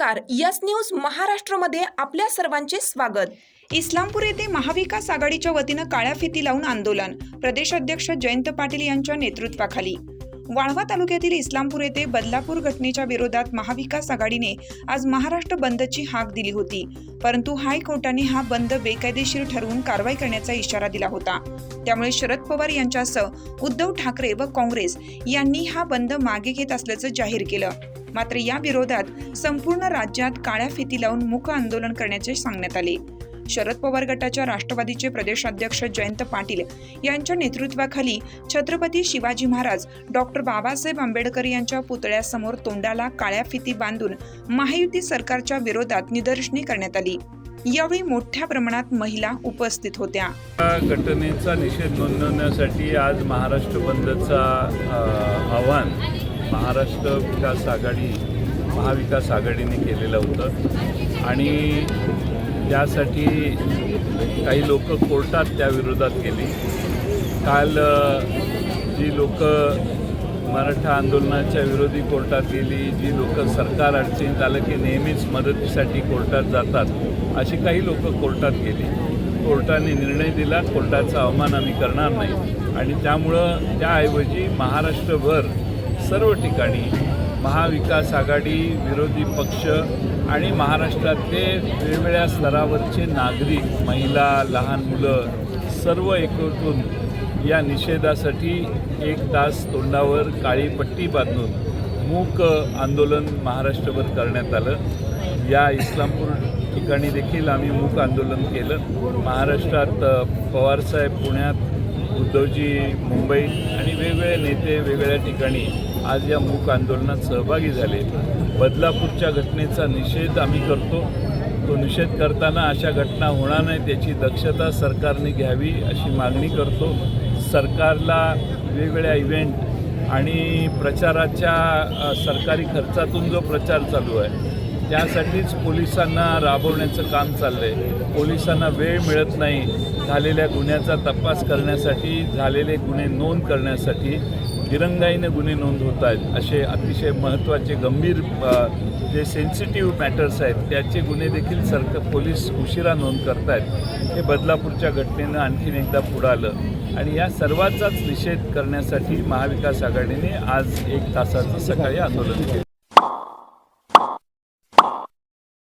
नमस्कार. Yes news महाराष्ट्रमध्ये आपल्या सर्वांचे स्वागत. इस्लामपूर येथे महाविकास आघाडीच्या वतीनं काळ्या फिती लावून आंदोलन. प्रदेशाध्यक्ष जयंत पाटील यांच्या नेतृत्वाखाली. वाळवा तालुक्यातील इस्लामपूर येथे बदलापूर घटनेच्या विरोधात महाविकास आघाडीने आज महाराष्ट्र बंदची हाक दिली होती. परंतु हायकोर्टाने हा बंद बेकायदेशीर ठरवून कारवाई करण्याचा इशारा दिला होता. त्यामुळे शरद पवार यांच्यासह उद्धव ठाकरे व काँग्रेस यांनी हा बंद मागे घेत असल्याचं जाहीर केलं. मात्र या विरोधात संपूर्ण राज्यात काळ्या फिती लावून मुख आंदोलन करण्याचे सांगण्यात आले. शरद पवार गटाच्या राष्ट्रवादीचे प्रदेशाध्यक्ष जयंत पाटील यांच्या नेतृत्वाखाली छत्रपती शिवाजी महाराज डॉक्टर बाबासाहेब आंबेडकर यांच्या पुतळ्यासमोर तोंडाला काळ्या फिती बांधून महायुती सरकारच्या विरोधात निदर्शने करण्यात आली. यावेळी मोठ्या प्रमाणात महिला उपस्थित होत्या. घटनेचा निषेध नोंदवण्यासाठी आज महाराष्ट्र बंदचा आव्हान महाराष्ट्र विकास आघाडी महाविकास आघाडीने केलेलं होतं. आणि त्यासाठी काही लोक कोर्टात त्याविरोधात गेली. काल जी लोक मराठा आंदोलनाच्या विरोधी कोर्टात गेली जी लोक सरकार अडचणीत आलं की नेहमीच मदतीसाठी कोर्टात जातात अशी काही लोक कोर्टात गेली. कोर्टाने निर्णय दिला कोर्टाचा अवमान आम्ही करणार नाही. आणि त्यामुळं त्याऐवजी महाराष्ट्रभर सर्व ठिकाणी महाविकास आघाडी विरोधी पक्ष आणि महाराष्ट्रातले वेगवेगळ्या स्तरावरचे नागरिक महिला लहान मुलं सर्व एकवटून या निषेधासाठी एक तास तोंडावर काळी पट्टी बांधून मूक आंदोलन महाराष्ट्रभर करण्यात आलं. या इस्लामपूर ठिकाणी देखील आम्ही मूक आंदोलन केलं. महाराष्ट्रात पवारसाहेब पुण्यात उद्धवजी मुंबई आणि वेगवेगळे नेते वेगवेगळ्या ठिकाणी आज या मूक आंदोलनात सहभागी झाले. बदलापूरच्या घटनेचा निषेध आम्ही करतो. तो निषेध करताना अशा घटना होणार नाही त्याची दक्षता सरकारने घ्यावी अशी मागणी करतो. सरकारला वेगवेगळ्या इव्हेंट आणि प्रचाराच्या सरकारी खर्चातून जो प्रचार चालू आहे त्यासाठीच पोलिसांना राबवण्याचं काम चाललं आहे पोलिसांना वेळ मिळत नाही. झालेल्या गुन्ह्याचा तपास करण्यासाठी झालेले गुन्हे नोंद करण्यासाठी दिरंगाईने गुन्हे नोंद होत आहेत. असे अतिशय महत्त्वाचे गंभीर जे सेन्सिटिव्ह मॅटर्स आहेत त्याचे गुन्हे देखील सरकार पोलीस उशिरा नोंद करत आहेत हे बदलापूरच्या घटनेनं आणखीन एकदा पुढं आलं. आणि या सर्वाचाच निषेध करण्यासाठी महाविकास आघाडीने आज एक तासाचं सकाळी आंदोलन केलं.